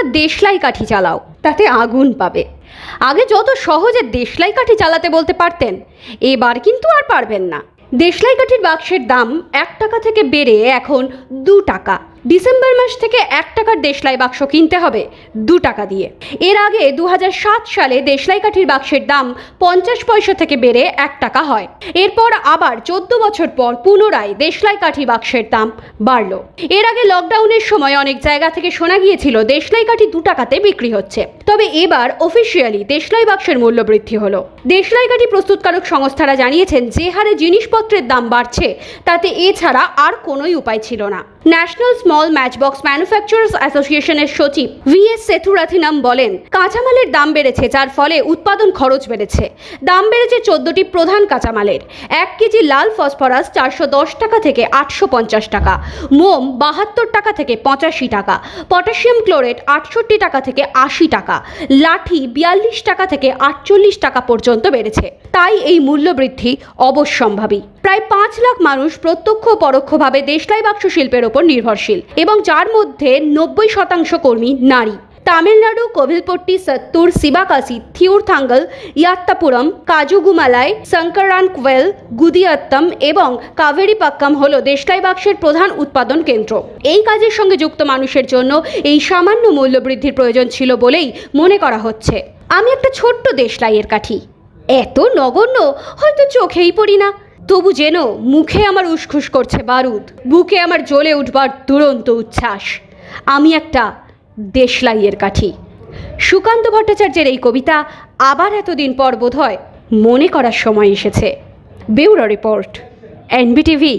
একটা দেশলাই কাঠি চালাও, তাতে আগুন পাবে। আগে যত সহজে দেশলাই কাঠি চালাতে বলতে পারতেন, এবার কিন্তু আর পারবেন না। দেশলাই কাঠির বাক্সের দাম এক টাকা থেকে বেড়ে এখন দু টাকা। ডিসেম্বর মাস থেকে এক টাকার দেশলাই বাক্স কিনতে হবে, দু টাকা দিয়ে। এর আগে দু হাজার সাত সালে দেশলাই কাঠির বাক্সের দাম পঞ্চাশ পয়সা থেকে বেড়ে এক টাকা হয়। এরপর আবার চোদ্দ বছর পর পুনরায় দেশলাই কাঠি বাক্সের দাম বাড়ল। এর আগে লকডাউনের সময় অনেক জায়গা থেকে শোনা গিয়েছিল দেশলাই কাঠি দু টাকাতে বিক্রি হচ্ছে। তবে এবার অফিসিয়ালি দেশলাই বাক্সের মূল্য বৃদ্ধি হলো। দেশলাই কাঠি প্রস্তুতকারক সংস্থারা জানিয়েছেন, যে হারে জিনিসপত্রের দাম বাড়ছে, তাতে এছাড়া আর কোনোই উপায় ছিল না। ন্যাশনাল স্মল ম্যাচবক্স ম্যানুফ্যাকচারার্স অ্যাসোসিয়েশনের সচিব ভি এস সেথুরাথিনাম বলেন, কাঁচামালের দাম বেড়েছে, যার ফলে উৎপাদন খরচ বেড়েছে। দাম বেড়েছে চোদ্দটি প্রধান কাঁচামালের। এক কেজি লাল ফসফরাস চারশো দশ টাকা থেকে আটশো পঞ্চাশ টাকা। মোম বাহাত্তর টাকা থেকে পঁচাশি টাকা। পটাশিয়াম ক্লোরেট আটষট্টি টাকা থেকে আশি টাকা। লাঠি বিয়াল্লিশ টাকা থেকে আটচল্লিশ টাকা পর্যন্ত বেড়েছে। তাই এই মূল্যবৃদ্ধি অবশ্যম্ভাবী। প্রায় পাঁচ লাখ মানুষ প্রত্যক্ষ পরোক্ষভাবে দেশলাই বাক্স শিল্পের ওপর নির্ভরশীল এবং যার মধ্যে নব্বই শতাংশ কর্মী নারী। তামিলনাড়ু, কোভিলপট্টি, সত্তুর সিবাকাসি থিউরথাঙ্গল, ইয়াত্তাপুরম, কাজুগুমালাই শঙ্করান কোয়েল গুদিয়াত্তম এবং কাভেরিপাক্কাম হল দেশলাই বাক্সের প্রধান উৎপাদন কেন্দ্র। এই কাজের সঙ্গে যুক্ত মানুষের জন্য এই সামান্য মূল্যবৃদ্ধির প্রয়োজন ছিল বলেই মনে করা হচ্ছে। আমি একটা ছোট্ট দেশলাইয়ের কাঠি। এত নগণ্য, হয়তো চোখেই পড়ি না। তবু যেন মুখে আমার উসখুস করছে বারুদ, বুকে আমার জ্বলে উঠবার দুরন্ত উচ্ছ্বাস। আমি একটা দেশলাইয়ের কাঠি। সুকান্ত ভট্টাচার্যের এই কবিতা আবার এতদিন পর বোধহয় মনে করার সময় এসেছে। Bureau report, NBTV.